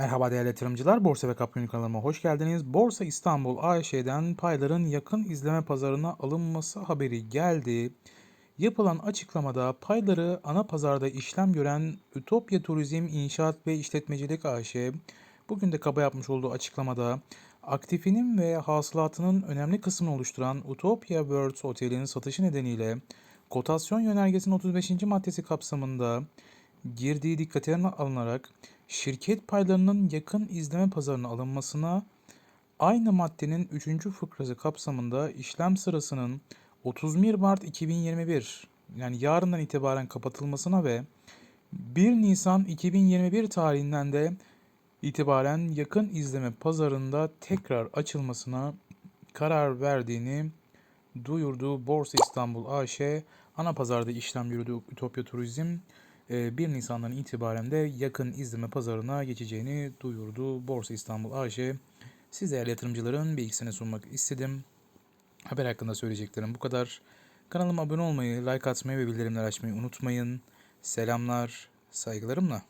Merhaba değerli yatırımcılar, Borsa ve Kapyon kanalıma hoş geldiniz. Borsa İstanbul AŞ'den payların yakın izleme pazarına alınması haberi geldi. Yapılan açıklamada payları ana pazarda işlem gören Ütopya Turizm İnşaat ve İşletmecilik AŞ, bugün de kaba yapmış olduğu açıklamada aktifinin ve hasılatının önemli kısmını oluşturan Utopia World Otel'in satışı nedeniyle kotasyon yönergesinin 35. maddesi kapsamında girdiği dikkate alınarak şirket paylarının yakın izleme pazarına alınmasına aynı maddenin 3. fıkrası kapsamında işlem sırasının 31 Mart 2021 yani yarından itibaren kapatılmasına ve 1 Nisan 2021 tarihinden de itibaren yakın izleme pazarında tekrar açılmasına karar verdiğini duyurdu. Borsa İstanbul AŞ ana pazarda işlem yürüdü Ütopya Turizm 1 Nisan'dan itibaren de yakın izleme pazarına geçeceğini duyurdu. Borsa İstanbul AŞ siz değerli yatırımcıların bilgisini sunmak istedim. Haber hakkında söyleyeceklerim bu kadar. Kanalıma abone olmayı, like atmayı ve bildirimler açmayı unutmayın. Selamlar, saygılarımla.